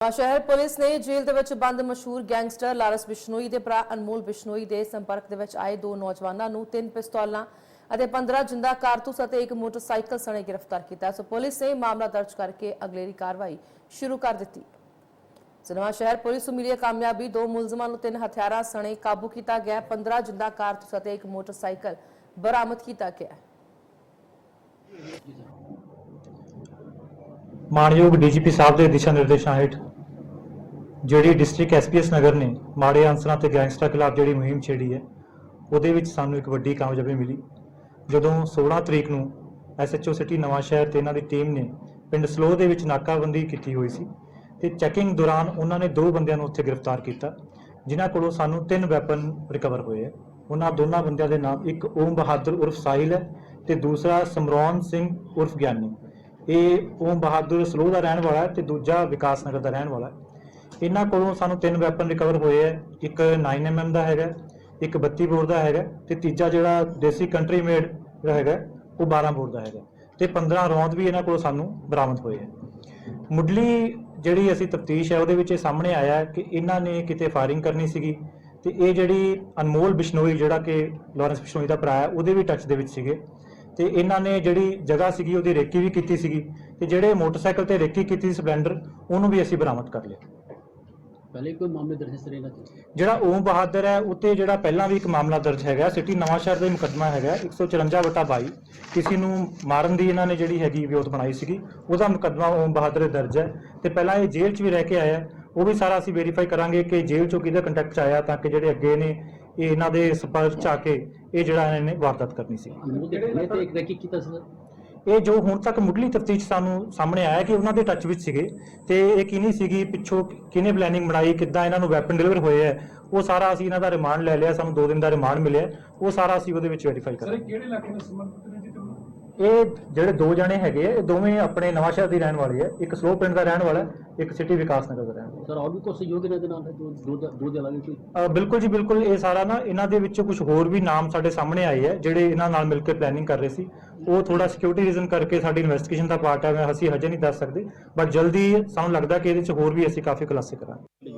ਸ਼ਹਿਰ ਪੁਲਿਸ ਨੇ ਜੇਲ੍ਹ ਦੇ ਵਿੱਚ ਬੰਦ ਮਸ਼ਹੂਰ ਗੈਂਗਸਟਰ ਲਾਰੈਂਸ ਬਿਸ਼ਨੋਈ ਦੇ ਭਰਾ ਅਨਮੋਲ ਬਿਸ਼ਨੋਈ ਦੇ ਸੰਪਰਕ ਦੇ ਵਿੱਚ ਆਏ ਦੋ ਨੌਜਵਾਨਾਂ ਨੂੰ ਤਿੰਨ ਪਿਸਤੌਲਾਂ ਅਤੇ 15 ਜਿੰਦਾ ਕਾਰਤੂਸ ਅਤੇ ਇੱਕ ਮੋਟਰਸਾਈਕਲ ਸਣੇ ਗ੍ਰਿਫਤਾਰ ਕੀਤਾ ਸੋ ਪੁਲਿਸ ਨੇ ਮਾਮਲਾ ਦਰਜ ਕਰਕੇ ਅਗਲੇਰੀ ਕਾਰਵਾਈ ਸ਼ੁਰੂ ਕਰ ਦਿੱਤੀ। ਸੋ ਸ਼ਹਿਰ ਪੁਲਿਸ ਨੂੰ ਮਿਲੀ ਕਾਮਯਾਬੀ, ਦੋ ਮੁਲਜ਼ਮਾਂ ਨੂੰ ਤਿੰਨ ਹਥਿਆਰਾਂ ਸਣੇ ਕਾਬੂ ਕੀਤਾ ਗਿਆ 15 ਜਿੰਦਾ ਕਾਰਤੂਸ ਅਤੇ ਇੱਕ ਮੋਟਰਸਾਈਕਲ ਬਰਾਮਦ ਕੀਤਾ ਗਿਆ ਮਾਨਯੋਗ ਡੀਜੀਪੀ ਸਾਹਿਬ ਦੇ ਦਿਸ਼ਾ ਨਿਰਦੇਸ਼ਾਂ ਹੇਠ ਜਿਹੜੀ ਡਿਸਟ੍ਰਿਕਟ ਐਸਪੀਐਸ ਨਗਰ ਨੇ ਮਾੜੇ ਅਨਸਰਾਂ ਤੇ ਗੈਂਗਸਟਰਾਂ ਖਿਲਾਫ ਜਿਹੜੀ ਮੁਹਿੰਮ ਛੇੜੀ ਹੈ, ਉਹਦੇ ਵਿੱਚ ਸਾਨੂੰ ਇੱਕ ਵੱਡੀ ਕਾਮਯਾਬੀ ਮਿਲੀ। ਜਦੋਂ 16 ਤਰੀਕ ਨੂੰ ਐਸਐਚਓ ਸਿਟੀ ਨਵਾਂ ਸ਼ਹਿਰ ਤੇ ਇਹਨਾਂ ਦੀ ਟੀਮ ਨੇ ਪਿੰਡ ਸਲੋ ਦੇ ਵਿੱਚ ਨਾਕਾਬੰਦੀ ਕੀਤੀ ਹੋਈ ਸੀ ਤੇ ਚੈਕਿੰਗ ਦੌਰਾਨ ਉਹਨਾਂ ਨੇ ਦੋ ਬੰਦਿਆਂ ਨੂੰ ਉੱਥੇ ਗ੍ਰਿਫਤਾਰ ਕੀਤਾ, ਜਿਨ੍ਹਾਂ ਕੋਲੋਂ ਸਾਨੂੰ ਤਿੰਨ ਵੈਪਨ ਰਿਕਵਰ ਹੋਏ ਹੈ। ਉਹਨਾਂ ਦੋਨਾਂ ਬੰਦਿਆਂ ਦੇ ਨਾਮ ਇੱਕ ਓਮ ਬਹਾਦਰ ਉਰਫ ਸਾਹਿਲ ਹੈ ਤੇ ਦੂਸਰਾ ਸਮਰੌਨ ਸਿੰਘ ਉਰਫ ਗਿਆਨੀ। ਇਹ ਓਮ ਬਹਾਦਰ ਸਲੋ ਦਾ ਰਹਿਣ ਵਾਲਾ ਹੈ ਤੇ ਦੂਜਾ ਵਿਕਾਸ ਨਗਰ ਦਾ ਰਹਿਣ ਵਾਲਾ ਹੈ। ਇਹਨਾਂ ਕੋਲੋਂ ਸਾਨੂੰ ਤਿੰਨ ਵੈਪਨ ਰਿਕਵਰ ਹੋਏ ਹੈ। ਇੱਕ 9mm ਦਾ ਹੈਗਾ, ਇੱਕ 32 ਬੋਰ ਦਾ ਹੈਗਾ ਤੇ ਤੀਜਾ ਜਿਹੜਾ ਦੇਸੀ ਕੰਟਰੀ ਮੇਡ ਜਿਹੜਾ ਹੈਗਾ, ਉਹ 12 ਬੋਰ ਦਾ ਹੈਗਾ। ਤੇ 15 ਰੌਂਦ ਵੀ ਇਹਨਾਂ ਕੋਲੋਂ ਸਾਨੂੰ ਬਰਾਮਦ ਹੋਏ ਹੈ। ਮੁੱਢਲੀ ਜਿਹੜੀ ਅਸੀਂ ਤਫਤੀਸ਼ ਹੈ, ਉਹਦੇ ਵਿੱਚ ਇਹ ਸਾਹਮਣੇ ਆਇਆ ਕਿ ਇਹਨਾਂ ਨੇ ਕਿਤੇ ਫਾਇਰਿੰਗ ਕਰਨੀ ਸੀਗੀ ਤੇ ਇਹ ਜਿਹੜੀ ਅਨਮੋਲ ਬਿਸ਼ਨੋਈ, ਜਿਹੜਾ ਕਿ ਲਾਰੈਂਸ ਬਿਸ਼ਨੋਈ ਦਾ ਭਰਾ ਹੈ, ਉਹਦੇ ਵੀ ਟੱਚ ਦੇ ਵਿੱਚ ਸੀਗੇ। ਤੇ ਇਹਨਾਂ ਨੇ ਜਿਹੜੀ ਜਗ੍ਹਾ ਸੀਗੀ, ਉਹਦੀ ਰੇਕੀ ਵੀ ਕੀਤੀ ਸੀਗੀ ਤੇ ਜਿਹੜੇ ਮੋਟਰਸਾਈਕਲ ਤੇ ਰੇਕੀ ਕੀਤੀ ਸੀ ਸਪਲੈਂਡਰ, ਉਹਨੂੰ ਵੀ ਅਸੀਂ ਬਰਾਮਦ ਕਰ ਲਿਆ। ਪਹਿਲੇ ਕੋਈ ਮਾਮਲੇ ਦਰਜ ਤਰ੍ਹਾਂ ਦਾ ਜਿਹੜਾ ਓਮ ਬਹਾਦਰ ਹੈ ਉੱਤੇ ਜਿਹੜਾ ਪਹਿਲਾਂ ਵੀ ਇੱਕ ਮਾਮਲਾ ਦਰਜ ਹੈਗਾ ਸਿਟੀ ਨਵਾਂ ਸ਼ਹਿਰ ਦਾ ਮੁਕੱਦਮਾ ਹੈਗਾ 154 ਵਟਾ 22 ਕਿਸੇ ਨੂੰ ਮਾਰਨ ਦੀ ਇਹਨਾਂ ਨੇ ਜਿਹੜੀ ਹੈਗੀ ਵਿਉਂਤ ਬਣਾਈ ਸੀਗੀ ਉਹਦਾ ਮੁਕੱਦਮਾ ਓਮ ਬਹਾਦਰ ਦੇ ਦਰਜ ਹੈ। ਤੇ ਪਹਿਲਾਂ ਇਹ ਜੇਲ੍ਹ 'ਚ ਵੀ ਰਹਿ ਕੇ ਆਇਆ। ਉਹ ਵੀ ਸਾਰਾ ਅਸੀਂ ਵੈਰੀਫਾਈ ਕਰਾਂਗੇ ਕਿ ਜੇਲ੍ਹ 'ਚੋਂ ਕਿਹਦਾ ਕੰਟੈਕਟ 'ਚ ਆਇਆ ਤਾਂ ਕਿ ਜਿਹੜੇ ਅੱਗੇ ਨੇ ਇਹ ਇਹਨਾਂ ਦੇ ਸੰਪਰਕ 'ਚ ਆ ਕੇ ਇਹ ਜਿਹੜਾ ਇਹਨਾਂ ਨੇ ਵਾਰਦਾਤ ਕਰਨੀ ਸੀ। ਘਰੇ ਤੇ ਇੱਕ ਰੈਕੀ ਕੀਤਾ ਸੀ ਇਹ ਜੋ ਹੁਣ ਤੱਕ ਮੁੱਢਲੀ ਤਫਤੀਸ਼ ਸਾਨੂੰ ਸਾਹਮਣੇ ਆਇਆ ਕਿ ਉਹਨਾਂ ਦੇ ਟੱਚ ਵਿੱਚ ਸੀਗੇ ਤੇ ਇਹ ਕਿਹਨੀ ਸੀਗੀ ਪਿੱਛੋਂ ਕਿਹਨੇ ਪਲੈਨਿੰਗ ਬਣਾਈ ਕਿੱਦਾਂ ਇਹਨਾਂ ਨੂੰ ਵੈਪਨ ਡਿਲੀਵਰ ਹੋਏ ਹੈ ਉਹ ਸਾਰਾ ਅਸੀਂ ਇਹਨਾਂ ਦਾ ਰਿਮਾਂਡ ਲੈ ਲਿਆ ਸਾਨੂੰ 2 ਦਿਨ ਦਾ ਰਿਮਾਂਡ ਮਿਲਿਆ ਉਹ ਸਾਰਾ ਅਸੀਂ ਉਹਦੇ ਵਿੱਚ ਵੈਰੀਫਾਈ ਸਰ ਕਰਾਂਗੇ। ਇਹ ਕਿਹੜੇ ਇਲਾਕੇ ਨੇ ਤੁਹਾਨੂੰ ਇਹ ਜਿਹੜੇ ਦੋ ਜਣੇ ਹੈਗੇ ਆ, ਇਹ ਦੋਵੇਂ ਆਪਣੇ ਨਵਾਂ ਸ਼ਹਿਰ ਦੇ ਰਹਿਣ ਵਾਲੇ ਆ। ਇੱਕ ਸਲੋ ਪਿੰਡ ਦਾ ਰਹਿਣ ਵਾਲਾ ਇੱਕ ਸਿਟੀ ਵਿਕਾਸ ਨਗਰ ਦਾ ਰਹਿਣ ਵਾਲਾ। ਸਰ ਔਰ ਵੀ ਕੋਈ ਸਹਿਯੋਗ ਇਹਨਾਂ ਦੇ ਨਾਲ ਹੈ ਦੋ ਦੋ ਦੇ ਕੋਈ ਅ, ਬਿਲਕੁਲ ਜੀ ਬਿਲਕੁਲ। ਇਹ ਸਾਰਾ ਨਾ ਇਹਨਾਂ ਦੇ ਵਿੱਚੋਂ ਕੁਝ ਹੋਰ ਵੀ ਨਾਮ ਸਾਡੇ ਸਾਹਮਣੇ ਆਏ ਹੈ ਜਿਹੜੇ ਇਹਨਾਂ ਨਾਲ ਮਿਲ ਕੇ ਪਲੈਨਿੰਗ ਕਰ ਰਹੇ ਸੀ। ਉਹ ਥੋੜਾ ਸਿਕਿਉਰਿਟੀ ਰੀਜ਼ਨ ਕਰਕੇ ਸਾਡੀ ਇਨਵੈਸਟੀਗੇਸ਼ਨ ਦਾ ਪਾਰਟ ਹੈ ਮੈਂ ਅਸੀਂ ਹਜੇ ਨਹੀਂ ਦੱਸ ਸਕਦੇ। ਬਟ ਜਲਦੀ ਸਾਨੂੰ ਲੱਗਦਾ ਕਿ ਇਹਦੇ ਵਿੱਚ ਹੋਰ ਵੀ ਅਸੀਂ ਕਾਫੀ ਖੁਲਾਸੇ ਕਰਾਂਗੇ।